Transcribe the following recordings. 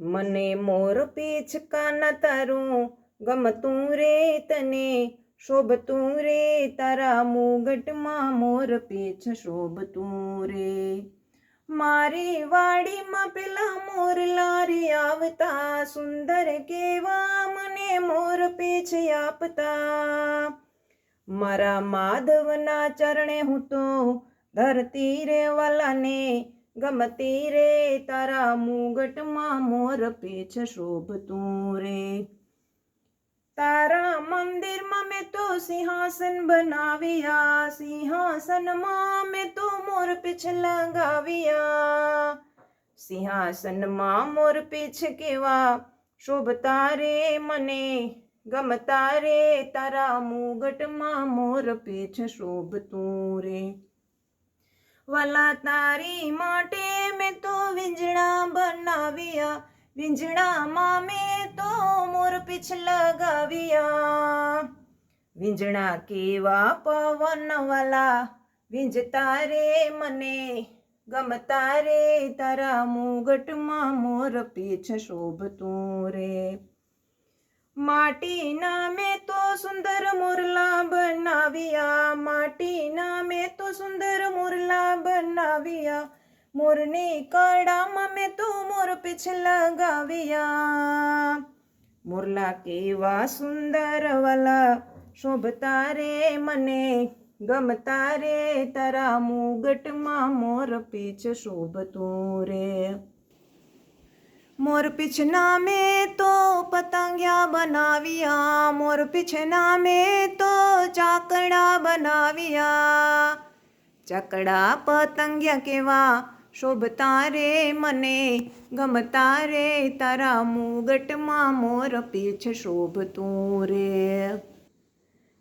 મને મોર પીછ કાના તારું, ગમતું રે તને, શોભતું રે તારા મુગટમાં મોર પીછ શોભતું રે. મારી વાડીમાં પેલા મોર લારી આવતા, સુંદર કેવા મને મોર પીછ આપતા. મારા માધવના ચરણે હું તો ધરતી રે વાલાને ગમતી રે તારા મુગટમાં મોર પીછ શોભતું રે તારા મંદિરમાં મેં તો સિંહાસન બનાવ્યા સિંહાસનમાં મેં તો મોર પીછ લગાવ્યા સિંહાસનમાં મોર પીછ કેવા શોભતા રે મને ગમતા રે તારા મુગટમાં મોર પીછ શોભતું રે વલા તારી માટે મેં તો વીંજણા બનાવ્યા. વીંજણામાં મેં તો મોર પીછ લગાવ્યા. વીંજણા કેવા પવન વાલા વીંજતા રે મને ગમતા રે તારા મુગટમાં મોર પીછ શોભતું રે. માટીના મેં તો સુંદર મોરલા બનાવ્યા. તો સુંદર મોરલા બનાવ્યા. મોરની કડામાં મેં તો મોર પીછ લગાવ્યા મોરલા કેવા સુંદર વાલા. શોભતા રે મને, ગમતા રે. તારા મુગટમાં મોર પીછ શોભતું રે. મોર પીછના મેં તો પતંગિયા બનાવ્યા, મોર પીછના મેં તો ચાકડા બનાવ્યા. ચકડા પતંગિયા કેવા શોભતા રે મને ગમતા રે તારા મુગટમાં મોર પીછ શોભતું રે.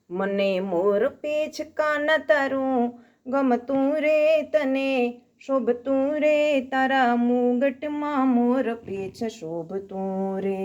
મને મોર પીછ કાન તારું, ગમતું રે તને શોભતું રે તારા મુગટમાં મોર પીછ શોભતું રે.